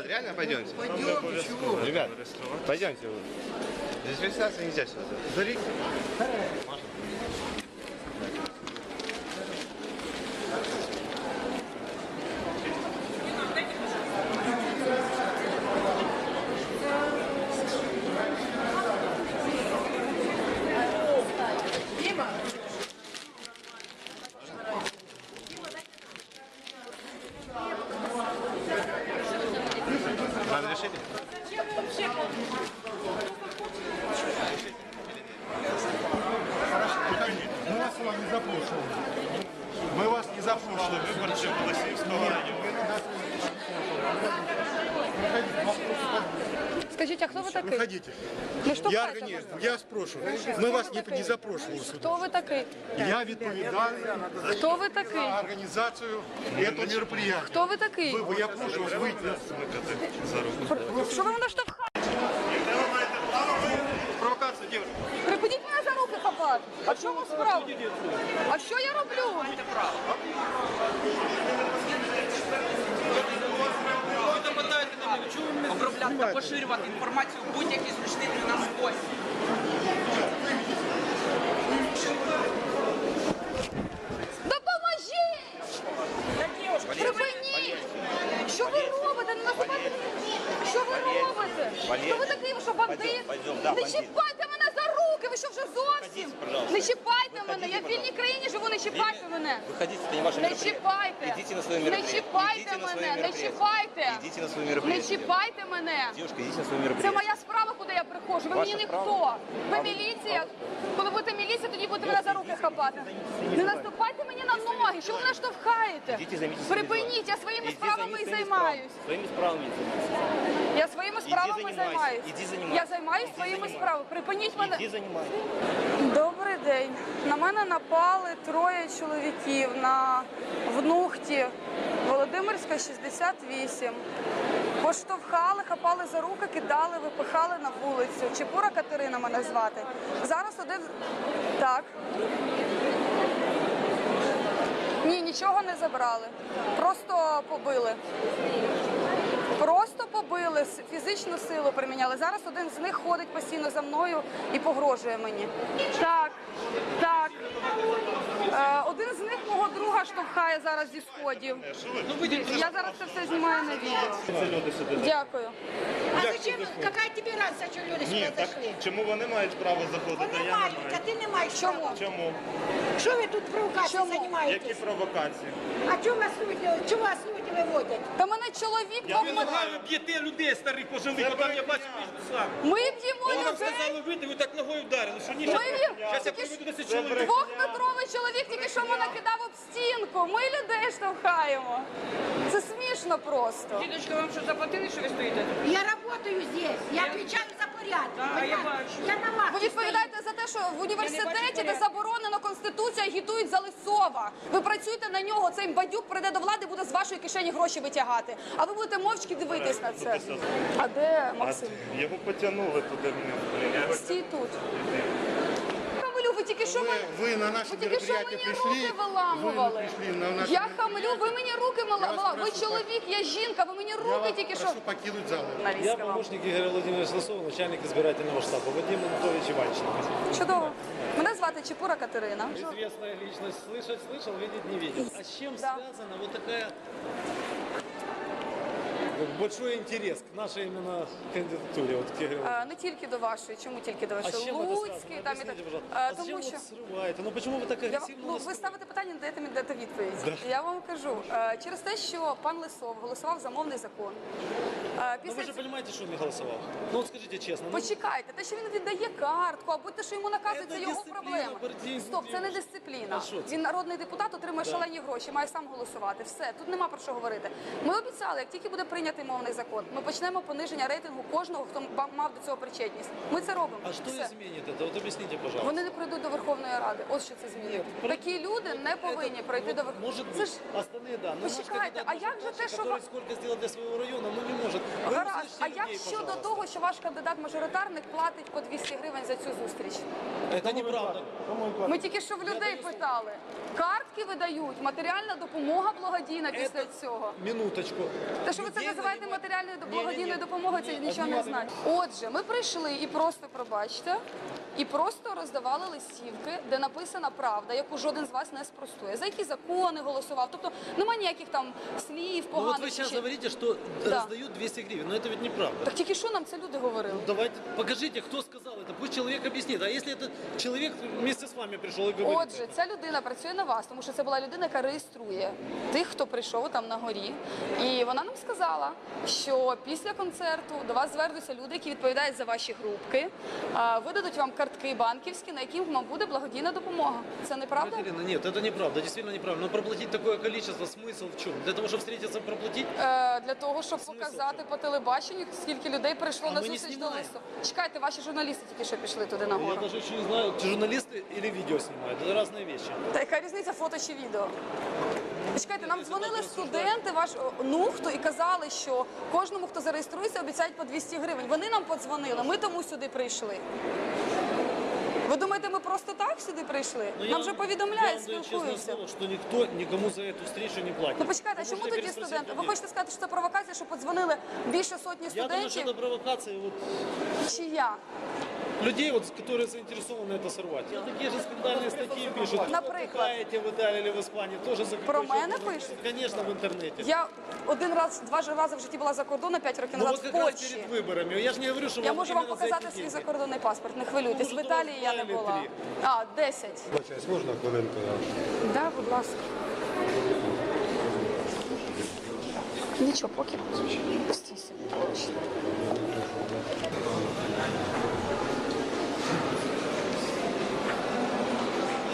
ребят. Реально пойдемте. Пойдем, чего? Ребят, пойдемте. Здесь регистрация нельзя сюда. Зарегистрировать. Разрешите? Мы вас сюда не запрошували. Ми вас не запрошували. Виборче Голосіївського району. Скажіть, а хто ви такий? Проходите. Ну що Я хочете? организм, я спрашиваю. Мы вас не, не запрошували сюда. Хто ви такий? Я відповідальний Хто ви такий? за організацію цього мероприятия. Хто ви такий? Ви, я прошу вас вийти. Що ви мене штовхаєте? Провокація, дівчата. Припиніть мене за руки хапати. А в чому справа? А що я роблю? Ви нападаєте на мене, чому ви мене обробляти та поширювати інформацію в будь-який зручний для нас спосіб? Допоможіть! Припиніть! Що ви робите? Не називайте. Що ви робите? Хто ви такий? Що, бандит? Не чіпайте мене за руки! Ви що вже зовсім? Не чіпайте мене! Я в вільній країні живу, не чіпайте мене! Не чіпайте! Идите на свое Не чіпайте мене! Не чіпайте! Идите на свое Не чіпайте мене! Девушка, идите на свое Це моя справа, куди я приходжу. Ви Ваша мені ніхто. справа? Ви міліція. Коли будете міліція, тоді будете мене за руки хапати. Не наступайте мені на ноги. Що ви мене штовхаєте? Ідіть і займіться своїми Припиніть, я своїми справами і займаюсь. справами. Своими справами займайся. Я своїми справами займайся. Я займаюсь своїми справами. Припиніть мене. Добрий день. На мене напали троє чоловіків на внухті Володимирська 68. Поштовхали, хапали за руки, кидали, випихали на вулицю. Чепура Катерина мене звати. Зараз один. Так. Ні, нічого не забрали. Просто побили. Просто побили, фізичну силу приміняли. Зараз один з них ходить постійно за мною і погрожує мені. Так, так. Е, один з них друга штовхає зараз зі сходів. Я зараз це все знімаю на відео. Дякую. А зачем, какая тебе разница, что люди Ні, сюда зашли? чому вони мають право заходити, Вони мають, а ти не маєш Чому? права. Чому? Що ви тут провокацією Чому? Які займаєтесь? провокації? А чого вас люди, чого вас люди виводять? Та мене чоловік Я не. Б'єте людей старих пожилих, потім я бачу сам. Ми б'ємо вам людей. сказали вийти, ви так ногою вдарили, що ні, Ми зараз я приведу ж 10 чоловік. Двохметровий чоловік тільки що мене кидав об стінку. Ми людей штовхаємо. Це смішно просто. Дідочка, вам що заплатили, що ви стоїте? Я работаю здесь, я отвечаю за порядок. Да, я понимаете? бачу. Я на. Ви відповідаєте за те, що в університеті, де порядку. заборонено конституція, агітують за Лисова. Ви працюєте на нього. Цей бадюк прийде до влади, буде з вашої кишені гроші витягати. А ви будете мовчки дивитись на це. А де Максим? Його потягнули туди мене. Стій тут. Тільки що Ви, ви на наше Ви тільки що мені прийшли. руки виламували. Ви прийшли на наше Я хамлю, ви мені руки виламували. Ви чоловік, я жінка, ви мені Я руки вас тільки що. покинуть зал. Я помощник Игоря Владимировича Лосова, начальник избирательного штаба. Вадим Анатольевич Иванченко. Чудово. Мене звати Чепура Катерина. Известная личность. Слышать слышал, видеть не видел. А с чем Да. связана вот такая большой интерес к нашей именно кандидатуре. Вот, к Игорю. Е, Не тільки до вашої, чому тільки до а вашої? с чем это Луцький, связано? там і так. Объясните, пожалуйста. Е, А зачем Тому вы що срываете? Ну почему вы так Я, агрессивно ну, ви настроены? ставите питання, не даєте мені дати відповідь. Я вам кажу, е, через те, що пан Лисов голосував за мовний закон. е, Ну Після вы же ц- понимаете, что он не голосовал. Ну вот скажите честно. ну, Почекайте, те, що він віддає картку, або те, що йому наказують, Це це його дисципліна проблема. партійних Стоп, це не дій. дисципліна. А що це? Він народний депутат, отримує шалені гроші, має сам голосувати. Все, тут нема про що говорити. Ми обіцяли, як тільки буде прийнятий мовний закон, ми почнемо пониження рейтингу кожного, хто ба- мав до цього причетність. Ми це робимо. А что Все. изменит это? Вот объясните, пожалуйста. Вони не пройдуть до Верховної Ради. Ось що це змінить. про- Такі люди не повинні Это, пройти вот, до Верховної Может Це быть, ж остальные, да. Но наш Почекайте, кандидат а может як же лучше, те, що который ви- сколько сделал для своего района, ну не может. Вы гаразд. услышьте А як людей, щодо пожалуйста. того, що ваш кандидат-мажоритарник платить по 200 гривень за цю зустріч? Это неправда. Ми тільки що в людей питали. Картки видають, матеріальна допомога благодійна після цього. Минуточку. Те, що ви це Людей називаєте нанимать- матеріальною Не-не-не. благодійною допомогою, це Ні, нічого не одні- значить. Отже, ми прийшли і просто пробачте, і просто роздавали листівки, де написана правда, яку жоден з вас не спростує. За які закони голосував. Тобто немає ніяких там слів Ну вот поганих. вы чи сейчас ще- говорите, что Да. раздают 200 гривен, но это ведь неправда. Так тільки що нам це люди говорили? Давайте покажите, кто сказал это. Пусть человек объяснит. А если этот человек вместе с вами пришел и говорит, Отже, ця людина працює на вас, тому що це була людина, яка реєструє тих, хто прийшов там на горі. І вона нам сказала, що після концерту до вас звернуться люди, які відповідають за ваші групки, а, видадуть вам картки банківські, на яких вам буде благодійна допомога. Це неправда? Екатерина, нет, это неправда, действительно неправда. Но проплатить такое количество, смысл в чем? Для того, чтобы встретиться, проплатить? Е, Для того, щоб показати по телебаченню, скільки людей прийшло А на ми не зустріч до знімаємо. лису. Чекайте, ваші журналісти тільки що пішли туди на Я гору. даже еще не знаю, журналисты или видео снимают. Это разные вещи. Та яка різниця фото чи відео? Чекайте, нам дзвонили студенти, ваш о, нухто, і казали, що кожному, хто зареєструється, обіцяють по 200 гривень. Вони нам подзвонили, ми тому сюди прийшли. Ви думаєте, ми просто так сюди прийшли? Но Ну, я Нам вже вам- повідомляють, я вам даю честное спілкуються. слово, что никто никому за эту встречу не платит. Ну почекайте, а Вы чому можете тоді переспросить студенти? Ви людей. хочете сказати, що це провокація, що подзвонили більше сотні Я думаю, что студентів? это провокация вот, Чи я? людей, вот, которые заинтересованы это сорвать. Я такие же скандальные статьи пишут. Наприклад? Отдыхаете в Италии или в Испании, тоже за Про какой счет мене можно пишуть? писать? Конечно, в интернете. Я один раз, два ж рази в житті була за кордоном, п'ять років Ну назад вот в как раз Польщі. перед выборами. Я же не говорю, что Я вам можу вам именно за показати эти свій деньги. закордонний паспорт, не хвилюйтесь. Ну, В може, Італії я не два була. А, 10. Вибачаюсь, можна хвилинку? Так, Да, будь ласка. Нічого, поки собі.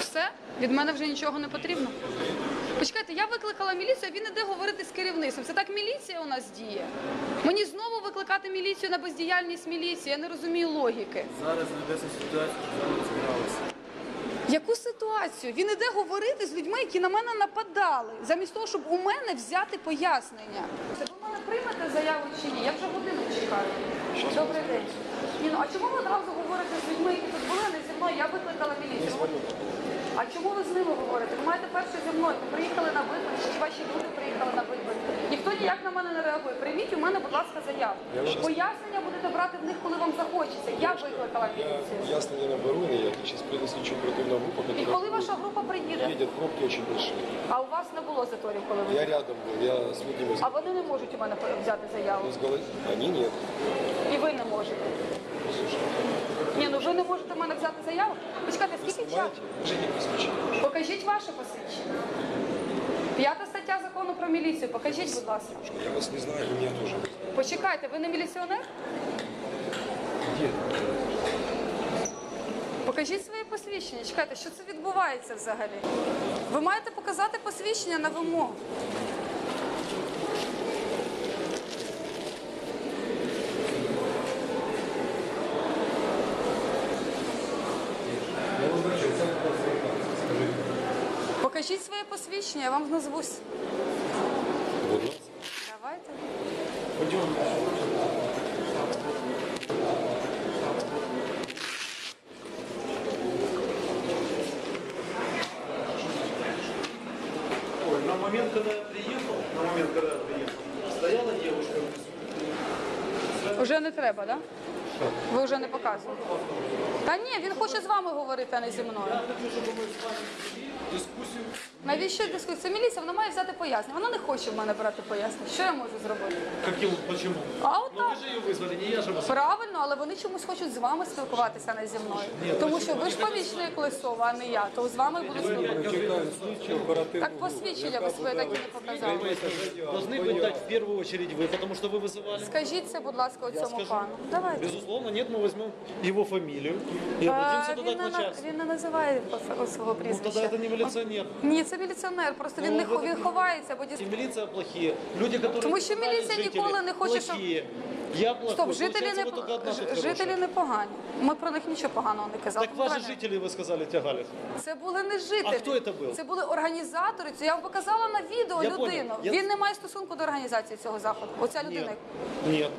Все? Від мене вже нічого не потрібно. Почекайте, я викликала міліцію, а він іде говорити з керівництвом. Це так міліція у нас діє. Мені знову викликати міліцію на бездіяльність міліції. Я не розумію логіки. Зараз ведеться ситуація, що ми розбиралися. Яку ситуацію? Він іде говорити з людьми, які на мене нападали, замість того, щоб у мене взяти пояснення. Це ви мене приймете заяву чи ні? Я вже годину чекаю. Добрий день. Ні, ну а чому ви одразу говорите з людьми, які тут були, а не зі мною? Я викликала міліцію. А чому ви з ними говорите? Ви маєте перше зі мною. Ви приїхали на вибори, чи ваші люди приїхали на вибори. Ніхто ніяк на мене не реагує. Прийміть у мене, будь ласка, заяву. Пояснення будете брати в них, коли вам захочеться. Я викликала міліцію. Ясно, не беру никаких. Сейчас придет следующая оперативная группа, І коли ваша група приїде? едет, пробки очень большие. А у вас не було заторів, коли ви Я рядом был, я с людьми А вони не можуть у мене взяти заяву. Они нет. І ви не можете. Ні, ну ви не можете в мене взяти заяву. Почекайте, скільки часу? Покажіть ваше посвідчення. П'ята стаття закону про міліцію. Покажіть, будь ласка. Я вас не знаю, меня тоже. Почекайте, ви не міліціонер? Покажіть своє посвідчення. Чекайте, що це відбувається взагалі? Ви маєте показати посвідчення на вимогу. Покажіть своє посвідчення, я вам назвусь. Давайте. Ой, на момент, когда я приехал, на момент, когда я приехал, стояла девушка Уже не треба, так? Да? Ви вже не показуєте. Та ні, він хоче з вами говорити, а не зі мною. Я хочу, чтобы мы с вами дискуссию. Навіщо дискусія? Це міліція, вона має взяти пояснення. Вона не хоче в мене брати пояснення. Що я можу зробити? Каким, почему? А от Ну так. вы же ее вызвали, не я же вас. Правильно, але вони чомусь хочуть з вами спілкуватися, а не зі мною. Тому що ви ж помічник Лисова, а не я. То з вами буду спілкуватися. Чекаємо слідчу оперативну Так посвідчення ви своє так і не показали. Должны быть дать в первую очередь вы, потому что вы вызывали. Скажіть це, будь ласка, цьому пану. Давайте. Безусловно, нет, мы возьмем его фамилию и А, обратимся туда він, к не, на- начальству. він не називає по- свого Ну прізвища. тогда это не милиционер. Ні, це міліціонер. Просто він Ну, не хо- він ховається, бо дійсно. милиция плохие. Люди, которые Тому що міліція ніколи не хоче, щоб- плохие. Я плохой. Стоп, жителі Получается, не вы только одна ж- тут жителі хорошая. не погані. Ми про них нічого поганого не казали. Так Ну, ваши давайте. жители, вы сказали, тягали. Це були не жителі. А хто це був? Це були організатори. Це я вам показала на відео Я людину. понял. Я- Він не має стосунку до організації цього заходу. Оця людина. Нет.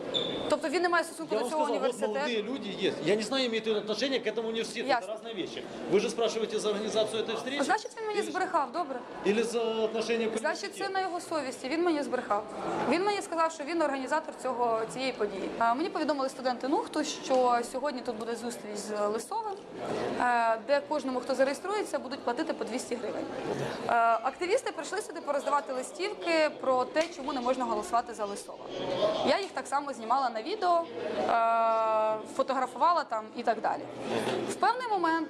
Тобто він не має стосунку Я до вам цього сказал, вот університету. молодые люди есть. Я не знаю, имеют ли отношение к этому университету. Ясно. Это разные вещи. Вы же спрашиваете за организацию этой встречи? Значить, він мені збрехав, добре. Или за отношение к Значить, це университету? на його совісті. Він мені збрехав. Він мені сказав, що він організатор цього цієї події. Мені повідомили студенти НУХТу, що сьогодні тут буде зустріч з Лисовим, е, де кожному, хто зареєструється, будуть платити по 200 гривень. Е, Активісти прийшли сюди пороздавати листівки про те, чому не можна голосувати за Лисова. Я їх так само знімала на відео, е, фотографувала там і так далі. В певний момент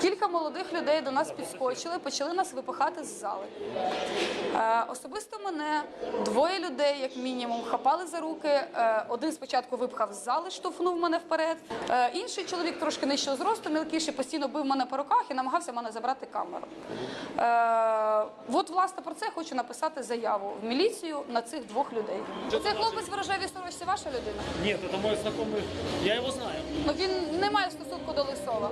кілька молодих людей до нас підскочили, почали нас випихати з зали. Е, Особисто мене двоє людей, як мінімум, хапали за руки. Е, Один спочатку випхав з зали, штовхнув мене вперед. Е, Інший чоловік трошки нижчого зросту, мілкіший, постійно бив мене по руках і намагався в мене забрати камеру. Е, От, власне, про це я хочу написати заяву в міліцію на цих двох людей. Цей хлопець в рожевій сорочці ваша людина? Нет, это мой знакомый. Я его знаю. Ну він не має стосунку до Лисова.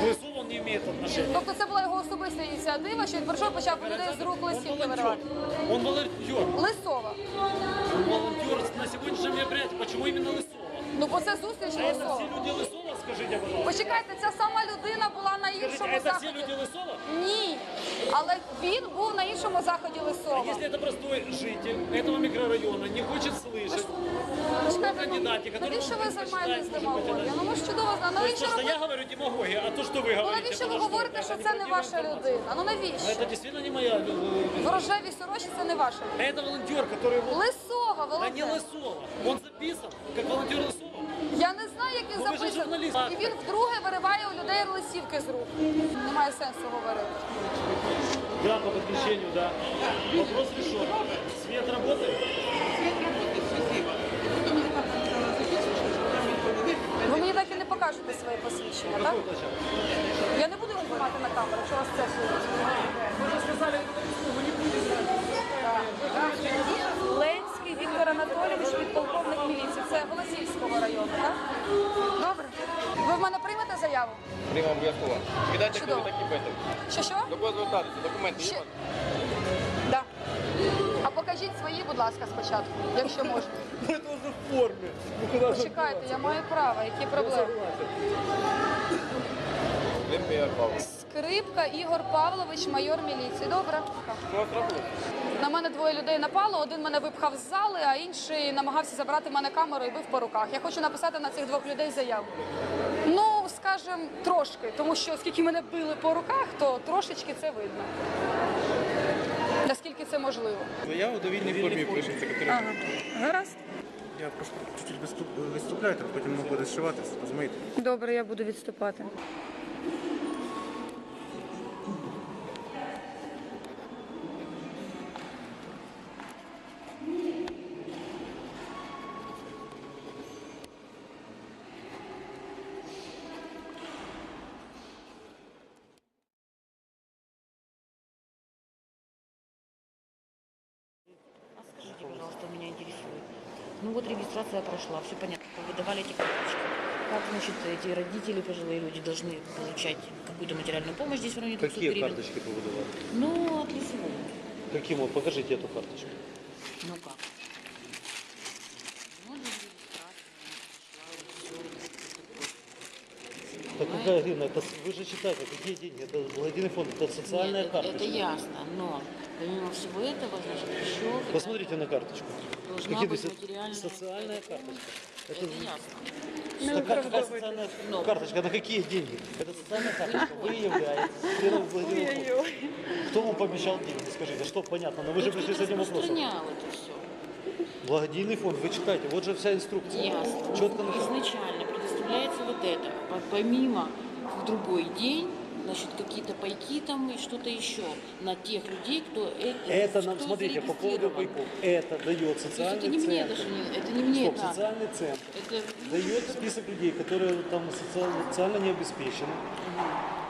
К Лысову он не имеет отношения. Тобто це була його особиста ініціатива, що він прийшов і почав у людей з рук Он листівки волонтер. виривати. Он волонтер. Лисова. Он волонтер на сегодняшнем мероприятии. Почему именно Лысова? Ну бо це зустріч А это Лисова. все люди Лысова, скажите, пожалуйста. Почекайте, ця сама людина була на Скажите, іншому это все заході. люди Лысова? Ні, але він був на іншому заході А Лисова. если это простой житель этого микрорайона, не хочет слышать, Почекайте, ну, кандидате, который навіщо ви может займаєтесь посчитать, может быть, демагогією? Ну ми ж чудово знаємо. То есть то, Навіщо что ви я говорю демагогия, а то, что вы ну, говорите, навіщо это ви что? говорите, Это що це не неправдивая ваша информация. людина? Ну А навіщо? это действительно не моя э, В рожевій сорочці це не ваша А людина. это волонтер, который... вот- Лисова, Да не волонтер. Лысова. Он записан как волонтер Лысова. Я не знаю, як він Ну, журналіст. І він вдруге вириває у людей лисівки з рук. Немає сенсу говорити. Да, по подключению, да. Вопрос решен. Свет работает? Ви мені так і не покажете своє посвідчення, так? Я не буду його знімати на камеру, якщо вас це сьогодні. Ви вже сказали, що не Ленський Віктор Анатолійович, підполковник міліції. Це Голосівського району, так? Добре. Ви в мене приймете заяву? Прямо обов'язково. Віддайте Чудово. такі бети. Що що? До кого звертатися? Документи є? Ще- вас? Да. А покажіть свої, будь ласка, спочатку, якщо можна. Ну это в форме. Ну куда же Почекайте, я маю право, які проблеми? Павлович. Скрипка Ігор Павлович, майор міліції. Добре. Ну. На мене двоє людей напало, один мене випхав з зали, а інший намагався забрати в мене камеру і бив по руках. Я хочу написати на цих двох людей заяву. Ну, скажем, трошки, тому що оскільки мене били по руках, то трошечки це видно. Наскільки це можливо. Заяву до вільній формі пишеться, секретарю. Ага. Гаразд. Я прошу чуть-чуть виступ- виступляйте, потім ми буде зшиватися, розумієте? Добре, я буду відступати. Ну вот регистрация прошла, все понятно, выдавали эти карточки. Как, значит, эти родители, пожилые люди, должны получать какую-то материальную помощь здесь в районе 200 Какие гривен? карточки повыдавали? Ну, от лицевого. Каким? Вот покажите эту карточку. Ну как? Ну, для регистрации она прошла, вот всё, вот такое. Так какая гривна? Это, с- вы же читаете, какие деньги? Это благодійный фонд, это социальная Нет, это- карточка. Это ясно, но помимо всего этого, значит, еще... Посмотрите на карточку. Должна Какие быть материальная Социальная карточка. Это ясно. Не Так как, какая карточка? На какие деньги? Это социальная карточка. Вы являетесь членом Владимира. Кто вам пообещал деньги? Скажите, что понятно? Но вы же пришли с этим вопросом. это все. Благодійный фонд, вы читайте, вот же вся инструкция. Ясно. Четко. Изначально предоставляется вот это. По- Помимо в другой день, значит, какие-то пайки там и что-то еще на тех людей, кто это, Это нам, кто смотрите, по поводу зарегистрирован. пайков. Это дает То есть социальный это не мне центр. даже, не, это не мне Стоп, это. социальный центр Это дает список людей, которые там социально, социально не обеспечены.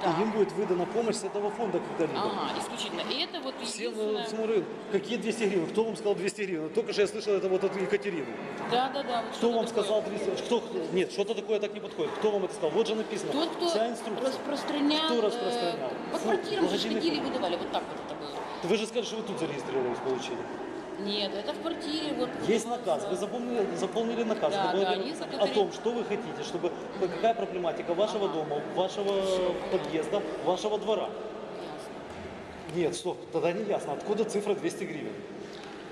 Да. И им будет выдана помощь с этого фонда когда-либо. Ага, исключительно. И это вот Всем единственное... э, какие 200 гривен? Кто вам сказал 200 гривен? Только что я слышал это вот от Екатерины. Да, да, да. вот Кто вам такое. сказал 200? Кто? Нет, что-то такое так не подходит. Кто вам это сказал? Вот же написано. Тот, кто Вся инструкция. распространял, Кто э, распространял? по Фу, квартирам же выдавали. Вот так вот это было. Вы же скажете, что вы тут зарегистрировались, получили. Нет, это в квартире. Вот, Есть наказ, вы заполнили, заполнили наказ, Да, да, есть, о том, что вы хотите, чтобы какая проблематика вашего дома, вашего подъезда, вашего двора. Ясно. Нет, стоп, тогда не ясно, откуда цифра 200 гривен?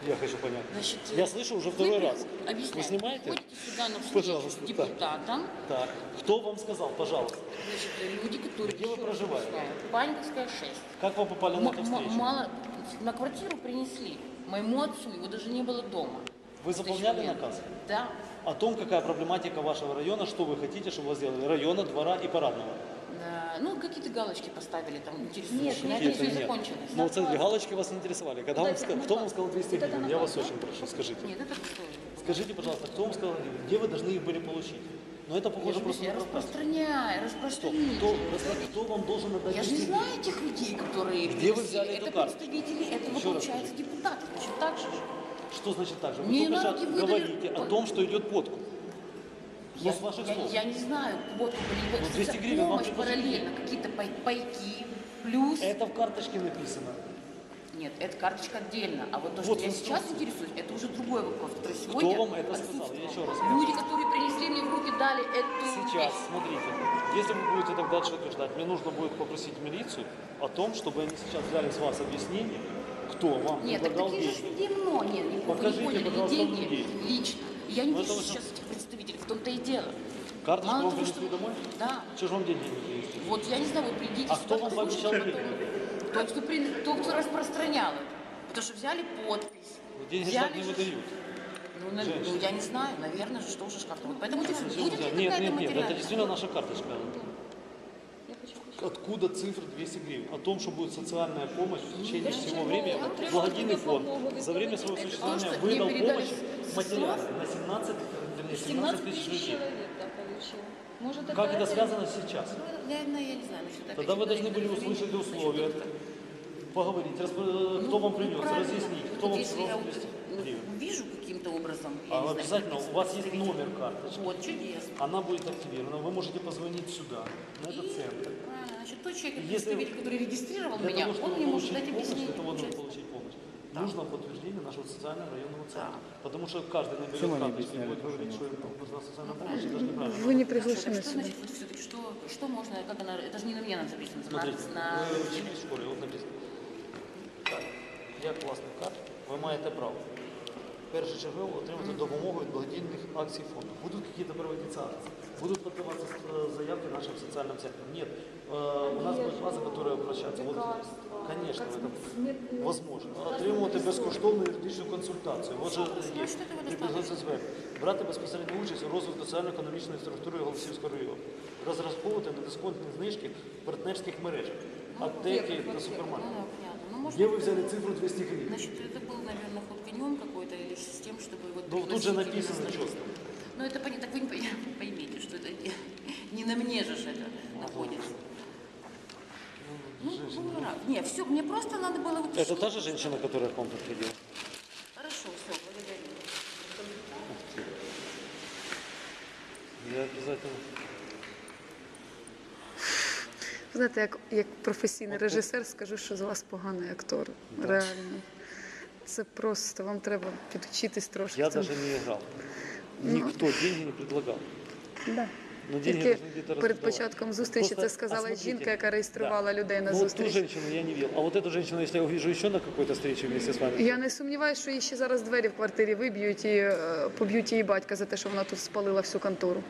Я хочу понять. Значит, Я слышу уже второй вы раз. Объясняю. Вы снимаете? Сюда на встречу Пожалуйста, с так. депутатом. Так, кто вам сказал, пожалуйста, Значит, люди, которые... Где вы еще раз проживаете? объясняю, Паньковская 6. как вы попали на М- эту м- встречу? мало... На квартиру принесли. Моему отцу его даже не было дома. Вы заполняли наказ? Да. О том, какая проблематика вашего района, что вы хотите, чтобы вас сделали, района, двора и парадного. Да. Ну, какие-то галочки поставили, там, интересующие. Какие-то этом все нет. закончилось. Ну, вот смотрите, галочки вас не интересовали. Когда вам ска- кто вам сказал 200 вот это гривен? Я вас очень прошу, скажите. Нет, это. Скажите, пожалуйста, кто вам сказал, где вы должны их были получить? Ну, это Я похоже же просто на объясняю, провокацию. распространяю, Стоп, распространите. кто, раска- кто вам должен отдать Я же не 200 знаю этих людей, которые Где вы взяли эту Это карту? представители этого, Еще раз получается, депутата. Значит, так же. Что значит так же? Вы Мне только на руки выдали- говорите о том, что идет подкуп. Я, с ваших я- слов. я не знаю, вот Ну, 200 гривен помощь параллельно, какие-то пай- пайки, плюс... Это в карточке написано. Нет, эта карточка отдельно. А вот то, Вот что я сейчас интересуюсь, это уже другой вопрос, который сегодня вам это сказал? Я еще раз Люди, которые принесли мне в руки, дали эту Сейчас, вещь. смотрите, если вы будете так дальше утверждать, мне нужно будет попросить милицию о том, чтобы они сейчас взяли с вас объяснение, кто вам Нет, так таких же деньги. людей много. Нет, вы Покажите, не поняли, не пожалуйста, деньги людей. лично. Я не Ну, вижу сейчас этих представителей, в том-то и дело. Карточку Мало вам того, принесли что- домой? Да. Что же вам деньги не принесли? Вот я не знаю, вы придите А кто вам пообещал потом. Тот, кто, при- тот, кто распространял это. Потому что взяли подпись. Ну, Деньги взяли не выдают. Ну, на- ну, я не знаю, наверное, же, что уже как-то. Вот поэтому будет ли взяли? Нет, какая-то нет, нет, это действительно наша карточка. Откуда цифра 200 гривен? О том, что будет социальная помощь в течение всего времени. Благодійный фонд за время своего существования выдал помощь материально на 17, вернее, 17 тысяч людей. Может, Как это связано сейчас? Ну, Я, я не знаю, насчет Тогда вы должны были услышать условия, поговорить, расп- кто вам принес, разъяснить, кто Ну, Вот вам если сказал я вот, 200 ну, гривен. вижу каким-то образом, А знаю, обязательно каких-то у вас есть номер карточки. Вот, чудесно. Она будет активирована, вы можете позвонить сюда, на этот центр. Правильно, значит, тот человек, Если- который регистрировал меня, того, он мне может дать объяснение. для того, чтобы получается. получить помощь, нужно подтверждение нашего социального районного центра. Потому что каждый наберет Почему они карточку и объясняли? будет говорить, что ему нужна социальная помощь, это же неправильно. Вы не Что, приглашены что сюда. значит, вот все-таки, что, что можно, как она, это же не на мне надо записано, на, Смотрите, на... ви вчили в школі, от написано. Так, як власник карт, ви маєте право першочергово отримати допомогу від благодійних акцій фонду. Будуть якісь проводиться акції, будут подаваться э, заявки нашим социальным центрам. Нет, э, у нас будет база, которая обращается. Вот, конечно, это возможно. Отримувати безкоштовну юридичну консультацію. Вот же є. Приблизно СВ. Брати безпосередню участь у розвитку соціально-економічної структури Голосівського району. Розраховувати на дисконтні знижки в партнерських мережах, аптеки та супермаркети. Ну, понятно. Ну, может, Где вы взяли цифру 200 гривен? Значит, это был, наверное, ход конем какой-то или с тем, чтобы вот... Ну, тут же пригласить написано именно четко. Ну, это понятно, так вы не пой- поймите, что это не, не на мне же ж это находится. Ну, ну, раз. Не, все, мне просто надо было вот... Это та же женщина, которая к вам подходила? Хорошо, все, благодарю. Я обязательно. Знаєте, як, як професійний режисер скажу, що з вас поганий актор. Реально. Це просто вам треба підучитись трошки. Я цьому. даже не играл. Никто деньги не предлагал. Да. Но Тільки перед початком зустрічі Просто, це сказала жінка, яка реєструвала да. людей на Ну, вот ту жінку я не видел. А вот эту жінку, якщо я увижу ще на якійсь зустрічі вместе с вами. Я не сумніваюся, що їй ще зараз двері в квартирі виб'ють і е, поб'ють її батька за те, що вона тут спалила всю контору.